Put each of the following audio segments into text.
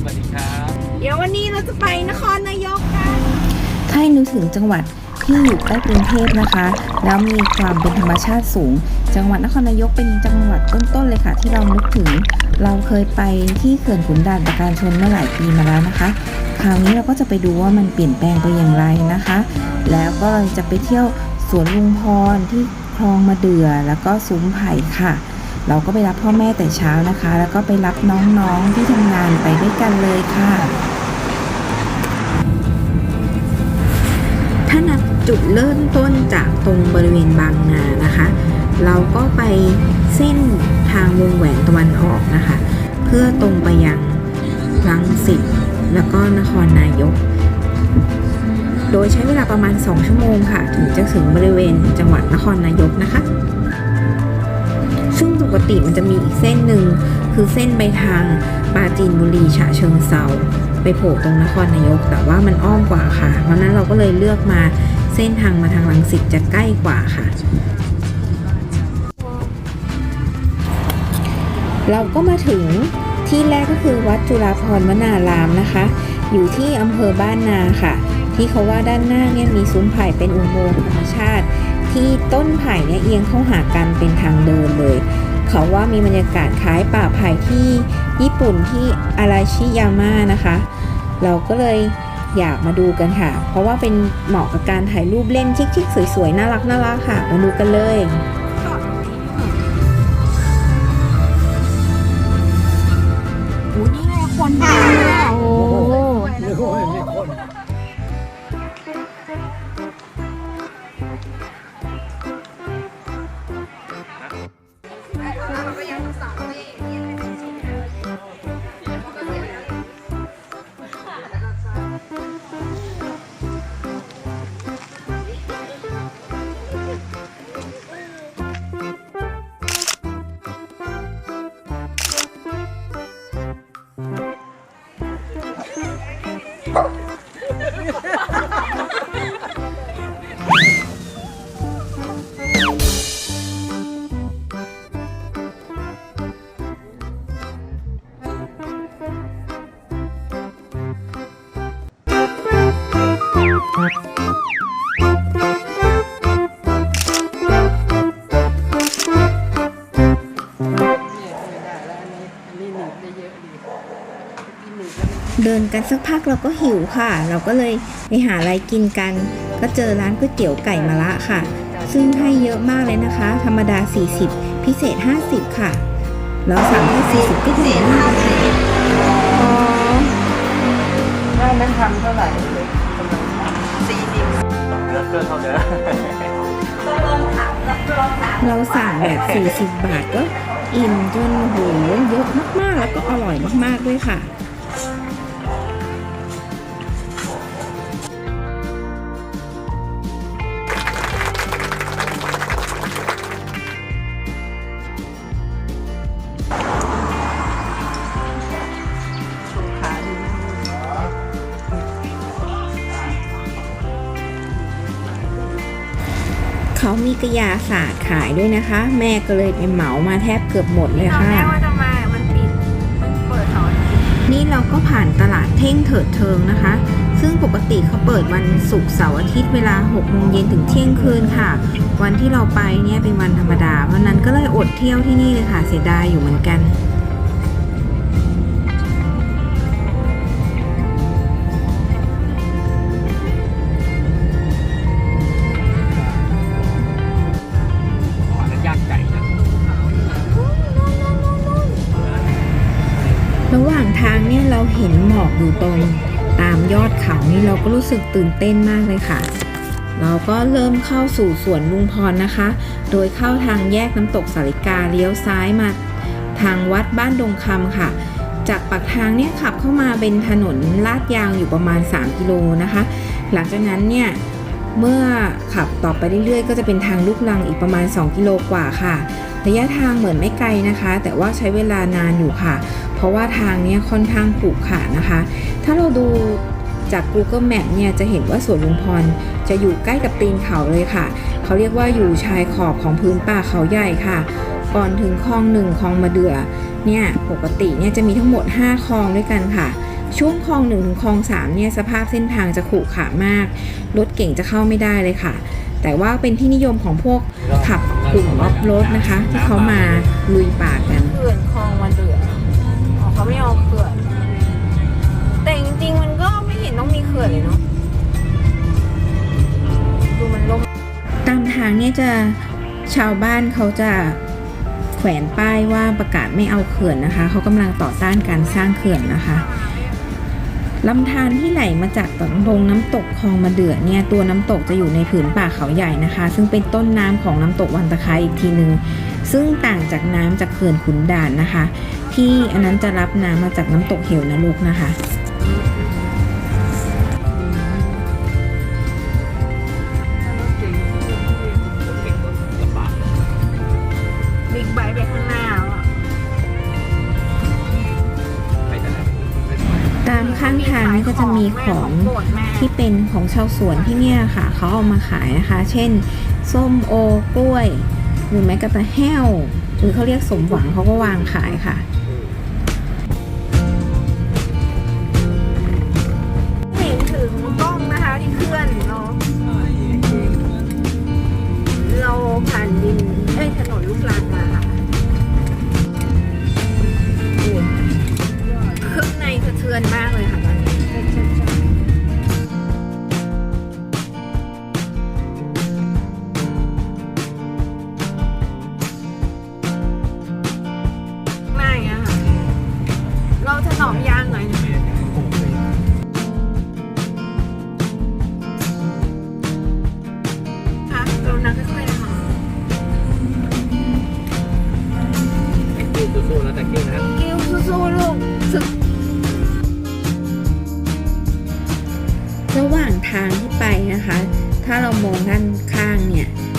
สวัสดีครับ เดี๋ยววันนี้เราจะไปนครนายกกันถ้าให้นึกถึงจังหวัดที่อยู่ใกล้กรุงเทพนะคะ แล้วมีความเป็นธรรมชาติสูง จังหวัดนครนายกเป็นจังหวัดต้นๆเลยค่ะ ที่เรานึกถึง เราเคยไปที่เขื่อนขุนด่านประการชนเมื่อหลายปีมาแล้วนะคะ คราวนี้เราก็จะไปดูว่ามันเปลี่ยนแปลงไปอย่างไรนะคะ แล้วก็เราจะไปเที่ยวสวนลุงพรที่คลองมะเดื่อแล้วก็ซุ้มไผ่ค่ะ เราก็ไปรับพ่อแม่แต่เช้านะคะ แล้วก็ไปรับน้องๆที่ทำงานไปด้วยกันเลยค่ะ ถ้านับจุดเริ่มต้นจากตรงบริเวณบางนานะคะ เราก็ไปเส้นทางวงแหวนตะวันออกนะคะ เพื่อตรงไปยังรังสิตแล้วก็นครนายก โดยใช้เวลาประมาณ 2 ชั่วโมงค่ะ ถึงจะถึงบริเวณจังหวัดนครนายกนะคะ กติมันจะมีอีกเส้นหนึ่งคือเส้นไปทางปราจีนบุรีฉะเชิงเซาไปโผล่ตรงนครนายก แต่ว่ามันอ้อมกว่าค่ะ เพราะนั้นเราก็เลยเลือกมาเส้นทางมาทางลังสิตจะใกล้กว่าค่ะ เราก็มาถึงที่แรกก็คือวัดจุฬาภรวนารามนะคะ อยู่ที่อำเภอบ้านนาค่ะ ที่เขาว่าด้านหน้าเนี่ยมีซุ้มไผ่เป็นอุโมงค์ธรรมชาติ ที่ต้นไผ่เนี่ยเอียงเข้าหากันเป็นทางเดินเลย เขาว่ามีบรรยากาศคล้ายป่าไผ่ที่ญี่ปุ่นที่อาราชิยาม่านะคะ เราก็เลยอยากมาดูกันค่ะ เพราะว่าเป็นเหมาะกับการถ่ายรูปเล่นชิคๆสวยๆ น่ารักน่ารักค่ะ มาดูกันเลย กันสักพักเราก็หิวค่ะ เราก็เลยไปหาอะไรกินกัน ก็เจอร้านก๋วยเตี๋ยวไก่มะระค่ะ ซึ่งให้เยอะมากเลยนะคะ ธรรมดา 40 พิเศษ 50 ค่ะ เราสั่งแค่40ก็ถึงมากค่ะถ้านั้นทำเท่าไหร่สี่สิบเลือกเกินเท่าเดิมเราสั่งแบบ 40 บาทก็อิ่มจนโหเยอะมากๆ แล้วก็อร่อยมากๆด้วยค่ะ เขามีกระยาศาสตร์ขายด้วยนะคะ แม่ก็เลยไปเหมามาแทบเกือบหมดเลยตอนค่ะแรกว่าจะมามันปิดมันเปิดเสาร์อาทิตย์นี่เราก็ผ่านตลาดเท่งเถิดเทิงนะคะ ซึ่งปกติเขาเปิดวันศุกร์เสาร์อาทิตย์เวลา6โมงเย็นถึงเที่ยงคืนค่ะ วันที่เราไปเนี่ยเป็นวันธรรมดา เพราะนั้นก็เลยอดเที่ยวที่นี่เลยค่ะ เสียดายอยู่เหมือนกัน ทางเนี่ยเราเห็นหมอกอยู่ตรงตามยอดเขานี่เราก็รู้สึกตื่นเต้นมากเลยค่ะ เราก็เริ่มเข้าสู่สวนลุงพรนะคะ โดยเข้าทางแยกน้ำตกสาริกาเลี้ยวซ้ายมาทางวัดบ้านดงคำค่ะ จากปากทางเนี่ยขับเข้ามาเป็นถนนลาดยางอยู่ประมาณ 3 กิโลนะคะ หลังจากนั้นเนี่ยเมื่อขับต่อไปเรื่อยๆ ก็จะเป็นทางลูกลังอีกประมาณ 2 กิโลกว่าค่ะ ระยะทางเหมือนไม่ไกลนะคะ แต่ว่าใช้เวลานานอยู่ค่ะ เพราะว่าทางเนี้ยค่อนข้างขรุขระนะคะ ถ้าเราดูจาก Google Map เนี่ยจะเห็นว่าสวนลุงพรจะอยู่ใกล้กับตีนเขาเลยค่ะ เขาเรียกว่าอยู่ชายขอบของพื้นป่าเขาใหญ่ค่ะ ก่อนถึงคลองหนึ่งคลองมะเดื่อเนี่ยปกติเนี่ยจะมีทั้งหมด 5 คลองด้วยกันค่ะ ช่วงคลองหนึ่งถึงคลองสามเนี่ยสภาพเส้นทางจะขรุขระมาก รถเก่งจะเข้าไม่ได้เลยค่ะ แต่ว่าเป็นที่นิยมของพวกขับกลุ่มออฟโรดนะคะ ที่เขามาลุยป่ากัน ขื่อนเลยเนาะดูมันล่มตามทางเนี่ยจะชาวบ้านเขาจะแขวนป้ายว่าประกาศไม่เอาเขื่อนนะคะ เขากำลังต่อต้านการสร้างเขื่อนนะคะลำธารที่ไหลมาจากตรงน้ำตกคลองมะเดือเนี่ยตัวน้ำตกจะอยู่ในผืนป่าเขาใหญ่นะคะ ซึ่งเป็นต้นน้ำของน้ำตกวันตะไคร้อีกทีหนึ่งซึ่งต่างจากน้ำจากเขื่อนขุนด่านนะคะ ที่อันนั้นจะรับน้ำมาจากน้ำตกเหวนรกนะคะ จะมีของที่เป็นของชาวสวนที่เนี่ยค่ะ เขาเอามาขายนะคะ เช่น ส้มโอกล้วย หรือแม้กระทั่งแห้ว หรือเขาเรียกสมหวังเขาก็วางขายค่ะ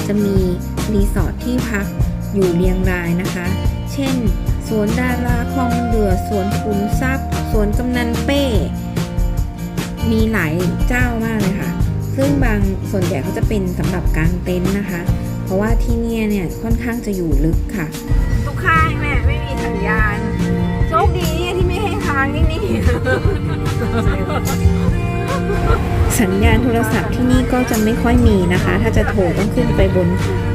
จะมีรีสอร์ทที่พักอยู่เรียงรายนะคะ เช่น สวนดาราคลองเรือสวนขุนทรัพย์ สวนกำนันเป้ มีหลายเจ้ามากเลยค่ะ ซึ่งบางส่วนใหญ่เขาจะเป็นสำหรับกางเต็นท์นะคะ เพราะว่าที่เนี่ยเนี่ยค่อนข้างจะอยู่ลึกค่ะ ทุกข้างแม่ไม่มีสัญญาณโชคดีที่ไม่ให้ค้างนี่นี่ สัญญาณโทรศัพท์ที่นี่ก็จะไม่ค่อยมีนะคะ ถ้าจะโทรต้องขึ้นไปบน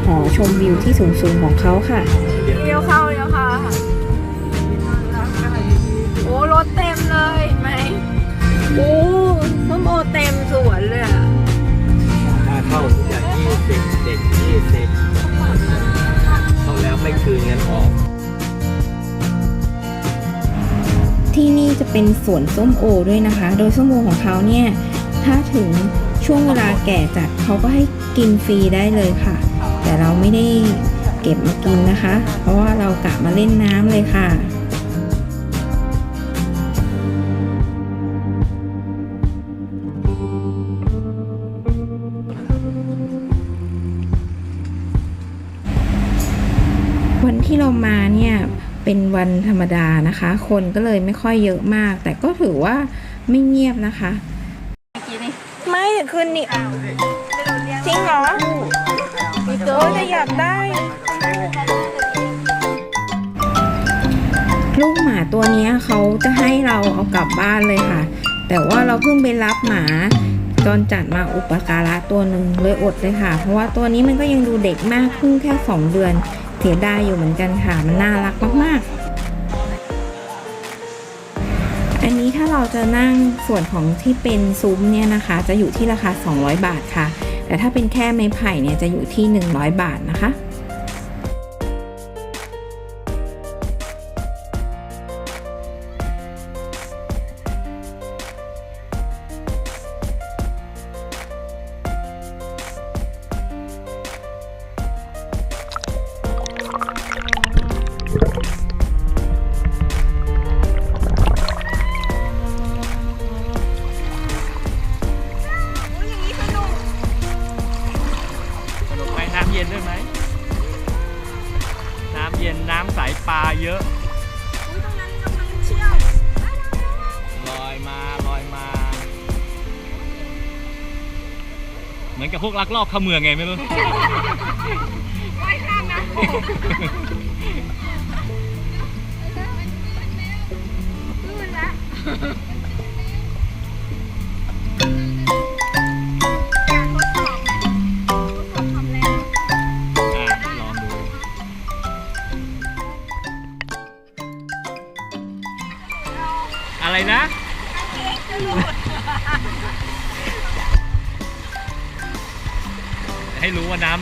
หอชมวิวที่สูงๆของเขาค่ะ เลี้ยวเข้าเลี้ยวค่ะ โอ้รถเต็มเลยเห็นไหมโอ้ส้มโอเต็มสวน เป็นสวนส้มโอด้วยนะคะ โดยส้มโอของเขาเนี่ยถ้าถึงช่วงเวลาแก่จัดเขาก็ให้กินฟรีได้เลยค่ะ แต่เราไม่ได้เก็บมากินนะคะ เพราะว่าเรากะมาเล่นน้ำเลยค่ะ เนี่ยเป็นวันธรรมดานะคะ คนก็เลยไม่ค่อยเยอะมาก แต่ก็ถือว่าไม่เงียบนะคะ ไม่คืนนี่จริงเหรอโอ้ยจะอยากได้ ลูกหมาตัวเนี้ยเขาจะให้เราเอากลับบ้านเลยค่ะ แต่ว่าเราเพิ่งไปรับหมาจนจัดมาอุปการะตัวหนึ่งเลยอดเลยค่ะ เพราะว่าตัวนี้มันก็ยังดูเด็กมากเพิ่งแค่สองเดือนเสียดายอยู่เหมือนกันค่ะมันน่ารักมากๆ อันนี้ถ้าเราจะนั่งส่วนของที่เป็นซุ้มเนี่ยนะคะ จะอยู่ที่ราคา 200 บาทค่ะ แต่ถ้าเป็นแค่ไม้ไผ่เนี่ยจะอยู่ที่ 100 บาทนะคะ พวกลักลอบเข้าเมืองไงไม่รู้ ว่ายข้ามนะลื่นละ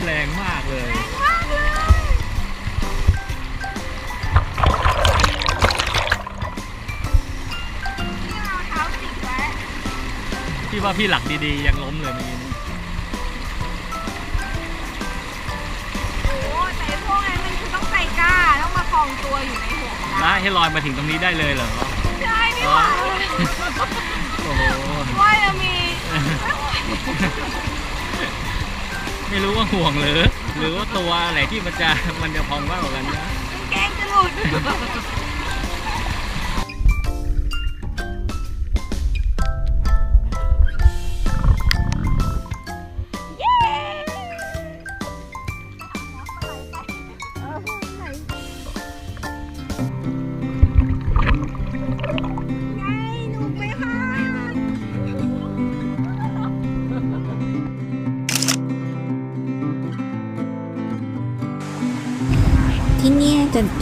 แรงมากเลย พี่ว่าพี่หลักดีๆ ยังล้มเลยเมื่อกี้นี้โอ้แต่พวกนั้นมันคือต้องใจกล้าต้องมาคลองตัวอยู่ในห่วงนะให้ลอยมาถึงตรงนี้ได้เลยเหรอ ใช่ไม่ไหวโอ้โหว่าจะมี ไม่รู้ว่าห่วงหรือ หรือว่าตัวอะไรที่มันจะมันจะพองมากกว่ากันนะแกงจะหลุด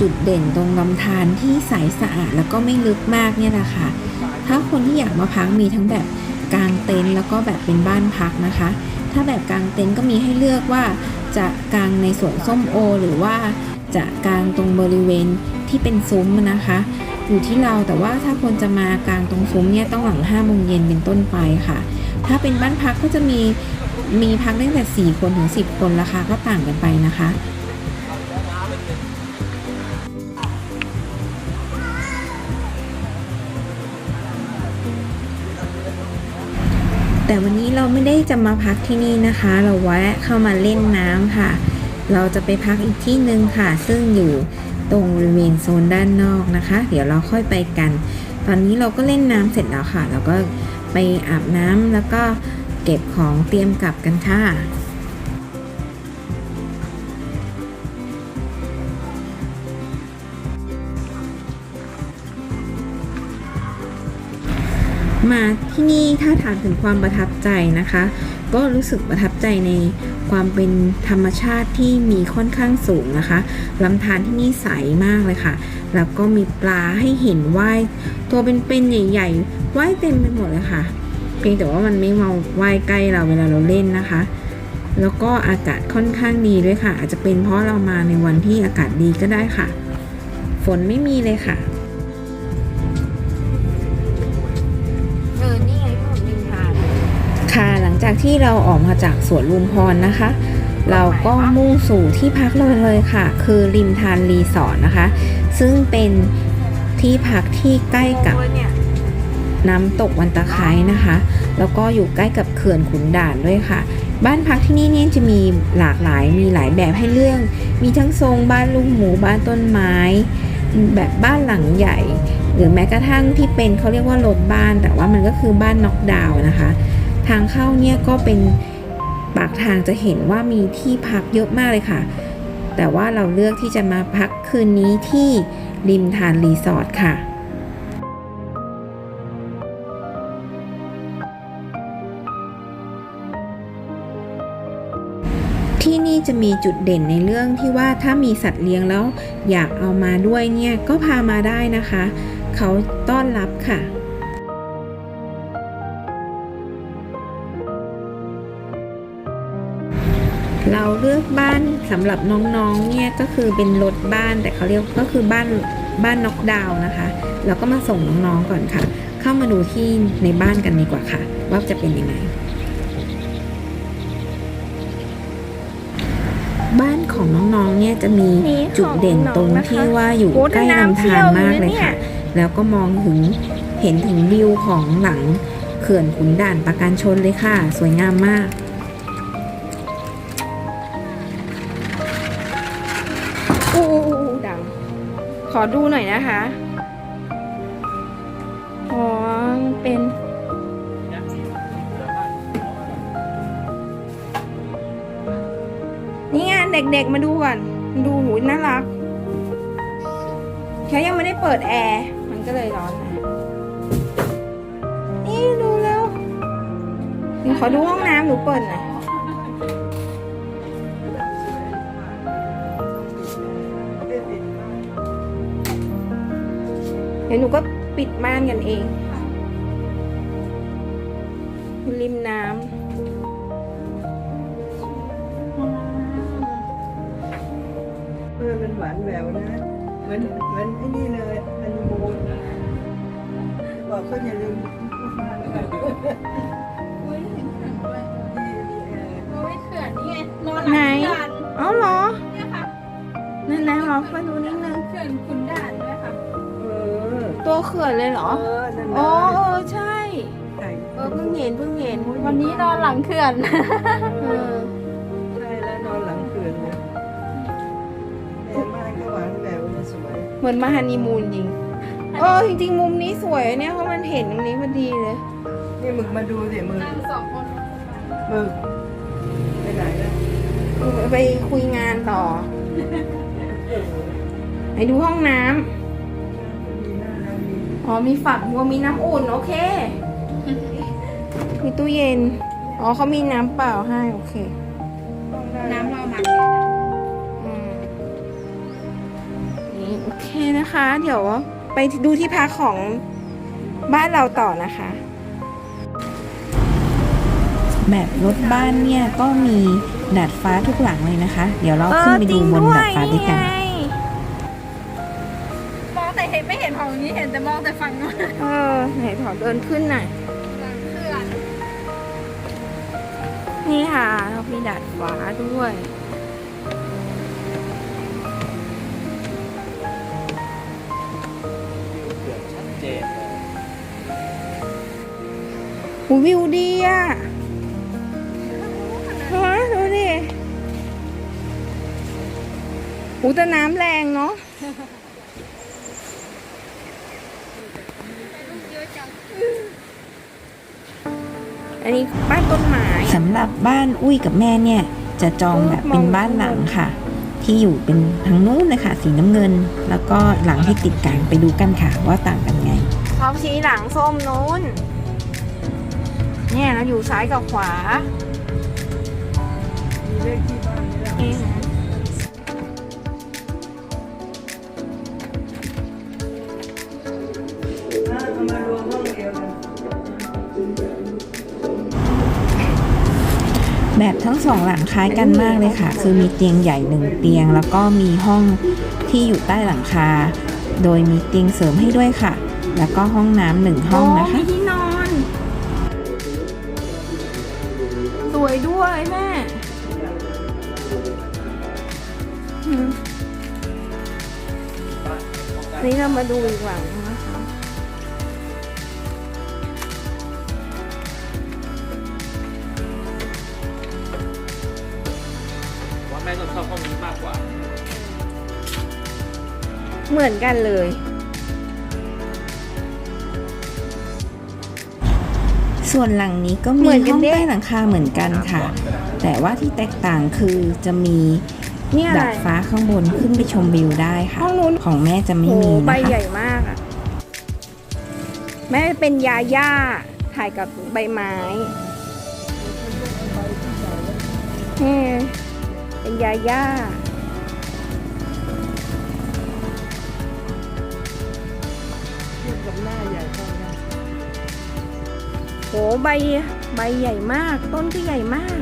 จุดเด่นตรงลำธารที่ใสสะอาดแล้วก็ไม่ลึกมากเนี่ยแหละค่ะถ้าคนที่อยากมาพักมีทั้งแบบกางเต็นท์แล้วก็แบบเป็นบ้านพักนะคะ ถ้าแบบกางเต็นท์ก็มีให้เลือกว่าจะกางในสวนส้มโอ หรือว่าจะกางตรงบริเวณที่เป็นซุ้มนะคะ อยู่ที่เราแต่ว่าถ้าคนจะมากางตรงซุ้มเนี่ยต้องหลัง5โมงเย็นเป็นต้นไปค่ะ ถ้าเป็นบ้านพักก็จะมีมีพักตั้งแต่ 4 คนถึง 10 คนราคาก็ต่างกันไปนะคะ แต่วันนี้เราไม่ได้จะมาพักที่นี่นะคะ เราแวะเข้ามาเล่นน้ำค่ะ เราจะไปพักอีกที่หนึ่งค่ะ ซึ่งอยู่ตรงบริเวณโซนด้านนอกนะคะ เดี๋ยวเราค่อยไปกัน ตอนนี้เราก็เล่นน้ำเสร็จแล้วค่ะ เราก็ไปอาบน้ำแล้วก็เก็บของเตรียมกลับกันค่ะ มาที่นี่ถ้าถามถึงความประทับใจนะคะ ก็รู้สึกประทับใจในความเป็นธรรมชาติที่มีค่อนข้างสูงนะคะลำธารที่นี่ใสมากเลยค่ะ แล้วก็มีปลาให้เห็นว่ายตัวเป็นๆใหญ่ๆว่ายเต็มไปหมดเลยค่ะ เพียงแต่ว่ามันไม่มาว่ายใกล้เราเวลาเราเล่นนะคะ แล้วก็อากาศค่อนข้างดีด้วยค่ะ อาจจะเป็นเพราะเรามาในวันที่อากาศดีก็ได้ค่ะ ฝนไม่มีเลยค่ะ จากที่เราออกมาจากสวนลุมพรนะคะ เราก็มุ่งสู่ที่พักเราเลยค่ะ คือริมทานรีสอร์ทนะคะ ซึ่งเป็นที่พักที่ใกล้กับน้ำตกวันตะไคร้นะคะ แล้วก็อยู่ใกล้กับเขื่อนขุนด่านด้วยค่ะ บ้านพักที่นี่เนี่ยจะมีหลากหลายมีหลายแบบให้เลือกมีทั้งทรงบ้านลูกหมูบ้านต้นไม้ แบบบ้านหลังใหญ่ หรือแม้กระทั่งที่เป็นเขาเรียกว่ารถบ้าน แต่ว่ามันก็คือบ้านน็อกดาวน์นะคะ ทางเข้าเนี่ยก็เป็นปากทางจะเห็นว่ามีที่พักเยอะมากเลยค่ะ แต่ว่าเราเลือกที่จะมาพักคืนนี้ที่ริมทานรีสอร์ทค่ะที่นี่จะมีจุดเด่นในเรื่องที่ว่าถ้ามีสัตว์เลี้ยงแล้ว อยากเอามาด้วยเนี่ยก็พามาได้นะคะ เขาต้อนรับค่ะ ลือกบ้านสำหรับน้องๆเนี่ยก็คือเป็นรถบ้านแต่เขาเรียกก็คือบ้านบ้านน็อกดาวน์นะคะแล้วก็มาส่งน้องๆก่อนค่ะ เข้ามาดูที่ในบ้านกันดีกว่าค่ะ ว่าจะเป็นยังไง บ้านของน้องๆเนี่ยจะมีจุดเด่นตรงที่ว่าอยู่ใกล้ลำธารมากเลยค่ะ แล้วก็มองถึงเห็นถึงวิวของหลังเขื่อนขุนด่านปราการชนเลยค่ะ สวยงามมาก ขอดูหน่อยนะคะ อ๋อ เป็น นี่ไงเด็กๆมาดูก่อน ดูหูน่ารักแค่ยังไม่ได้เปิดแอร์ มันก็เลยร้อนนะนี่ดูแล้วหนูขอดูห้องน้ำหนูเปิดหน่อย ดี๋ยวหนูก็ปิดม่านกันเองริมน้เออมันหวานแหววนะเหมือนเหมือนไอ้นี่เลยอันมูนบอกเขาอย่าลืมมาแล้วกันำไหนเอ้าเหรอ นั่นนะลองมาดูนิดนึงเออ ตัวเขื่อนเลยเหรอ เออนั่นอ๋อนะเออใช่ ใช่เออเพิ่งเห็นเพิ่งเห็นวันนี้นอนหลังเขื่อน เออใช่แล้วนอนหลังเขื่อนนะเห็นมากก็หวานแหววเนี่ยสวยเหมือนมาฮันนีมูนจริง เออจริงๆ มุมนี้สวยเนี่ยเพราะมันเห็นตรงนี้พอดีเลย นี่หมึกมาดูสิหมึกสองคนหมึกไปไหนแล้วเออไปคุยงานต่อ ไปดูห้องน้ำมีหน้าแล้วมี อ๋อมีฝักบัวมีน้ำอุ่น โอเค มีตู้เย็น อ๋อเขามีน้ำเปล่าให้ โอเค น้ำเราหมักอืมนี่โอเคนะคะ เดี๋ยวไปดูที่พักของบ้านเราต่อนะคะ แบบรถบ้านเนี่ยก็มีดาดฟ้าทุกหลังเลยนะคะ เดี๋ยวเราขึ้นไปดูบนดาดฟ้าด้วยกัน งนี้เห็นแต่มองแต่ฝั่งนู้นเออไหนขอเดินขึ้นหน่อย หลังเขื่อนนี่ค่ะเรามีดาดฟ้าด้วยเกือบชัดเจนเลยหูวิวดีอะฮะดูดิหูแต่น้ำแรงเนาะ อันนี้บ้านต้นไม้สำหรับบ้านอุ้ยกับแม่เนี่ย จะจองแบบเป็นบ้านหลังค่ะ ที่อยู่เป็นทางนู้นนะคะสีน้ำเงิน แล้วก็หลังที่ติดกันไปดูกันค่ะว่าต่างกันไงเขาชี้หลังส้มนู้น เนี่ยเราอยู่ซ้ายกับขวามีเลขที่ แบบทั้งสองหลังคล้ายกันมากเลยค่ะ คือมีเตียงใหญ่หนึ่งเตียง แล้วก็มีห้องที่อยู่ใต้หลังคา โดยมีเตียงเสริมให้ด้วยค่ะ แล้วก็ห้องน้ำหนึ่งห้องนะคะมีที่นอน สวยด้วยแม่อืมนี่เรามาดูอีกหลังนะ เหมือนกันเลย ส่วนหลังนี้ก็เหมีมือนกัห้นองเด้ใต้หลังคาเหมือนกันค่ะ แต่ว่าที่แตกต่างคือจะมีนี่อะไรดาดฟ้าข้างบนขึ้นไปชมวิวได้ค่ะห้องนู้นของแม่จะไม่โหมีใบนะคะใหญ่มากอะแม่เป็นยาย่าถ่ายกับใบไม้นี่เป็นยาย่า โหใบใบใหญ่มาก ต้นก็ใหญ่มาก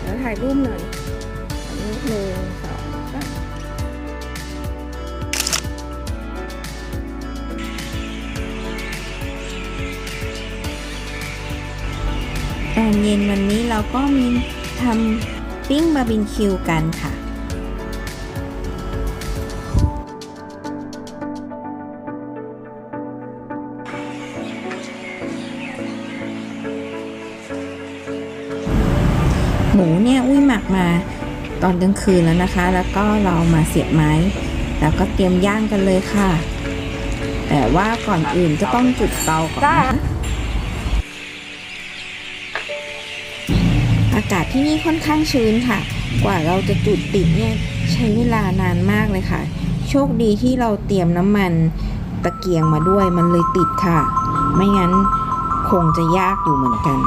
เดี๋ยวถ่ายรูปหน่อยอันนี้หนึ่งสองสามตอนเย็นวันนี้เราก็มีทำปิ้งบาร์บีคิวกันค่ะ มูเนี่ยอุ้ยหมักมาตอนกลางคืนแล้วนะคะ แล้วก็เรามาเสียบไม้ แล้วก็เตรียมย่างกันเลยค่ะ แต่ว่าก่อนอื่นก็ต้องจุดเตาก่อนนะคะอากาศที่นี่ค่อนข้างชื้นค่ะ กว่าเราจะจุดติดเนี่ยใช้เวลานานมากเลยค่ะ โชคดีที่เราเตรียมน้ำมันตะเกียงมาด้วยมันเลยติดค่ะ ไม่งั้นคงจะยากอยู่เหมือนกัน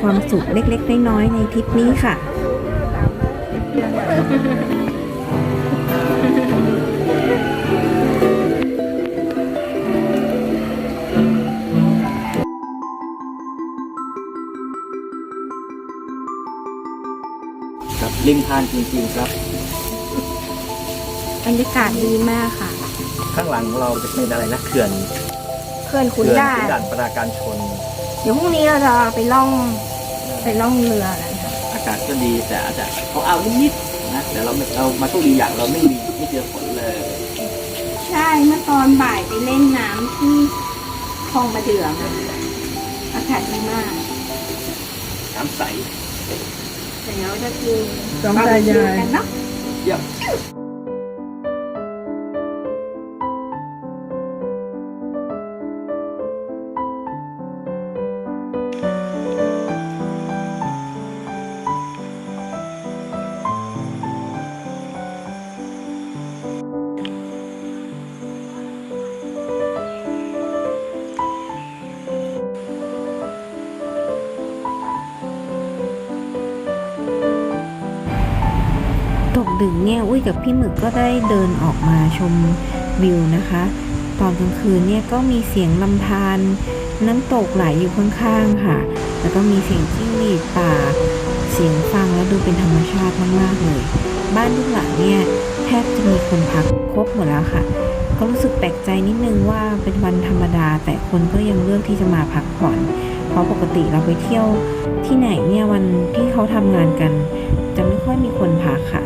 ความสุขเล็กๆ น้อยๆในทริปนี้ค่ะครับริมทานจริงๆครับ บรรยากาศดีมากค่ะ ข้างหลังของเราจะเป็นอะไรนะเขื่อนเขื่อนขุนเขื่อนด่าขุนนด่านปราการชน เดี๋ยวพรุ่งนี้เราจะไปล่อง ไปล่องเรือกันค่ะอากาศก็ดีแต่อาจจะเขาเอานิดๆนะแต่เราไม่เรามาโชคดีอย่างเราไม่มีไม่เจอฝนเลยใช่เมื่อตอนบ่ายไปเล่นน้ำที่คลองประเดือมาอากาศดีมาก น้ำใส เดี๋ยวจะกินสองตายาย กันเนาะ เยี่ยม เนี่ยอุ้ยกับพี่หมึกก็ได้เดินออกมาชมวิวนะคะ ตอนกลางคืนเนี่ยก็มีเสียงลำธารน้ำตกไหลอยู่ข้างๆค่ะ แล้วก็มีเสียงจิ้งหรีดป่า เสียงฟังแล้วดูเป็นธรรมชาติมากๆเลย บ้านทุกหลังเนี่ยแทบจะมีคนพักครบหมดแล้วค่ะ ก็รู้สึกแปลกใจนิดนึงว่าเป็นวันธรรมดา แต่คนก็ยังเลือกที่จะมาพักผ่อน เพราะปกติเราไปเที่ยวที่ไหนเนี่ยวันที่เขาทำงานกัน จะไม่ค่อยมีคนพักค่ะ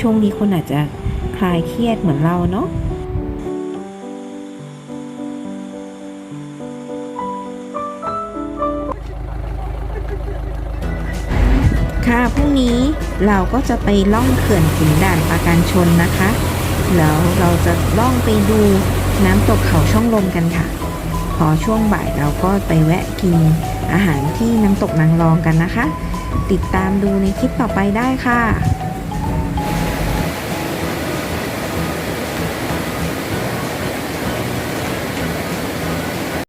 ช่วงนี้คนอาจจะคลายเครียดเหมือนเราเนาะค่ะพรุ่งนี้เราก็จะไปล่องเขื่อนขุนด่านปราการชนนะคะ แล้วเราจะล่องไปดูน้ำตกเขาช่องลมกันค่ะ พอช่วงบ่ายเราก็ไปแวะกินอาหารที่น้ำตกนางรองกันนะคะ ติดตามดูในคลิปต่อไปได้ค่ะ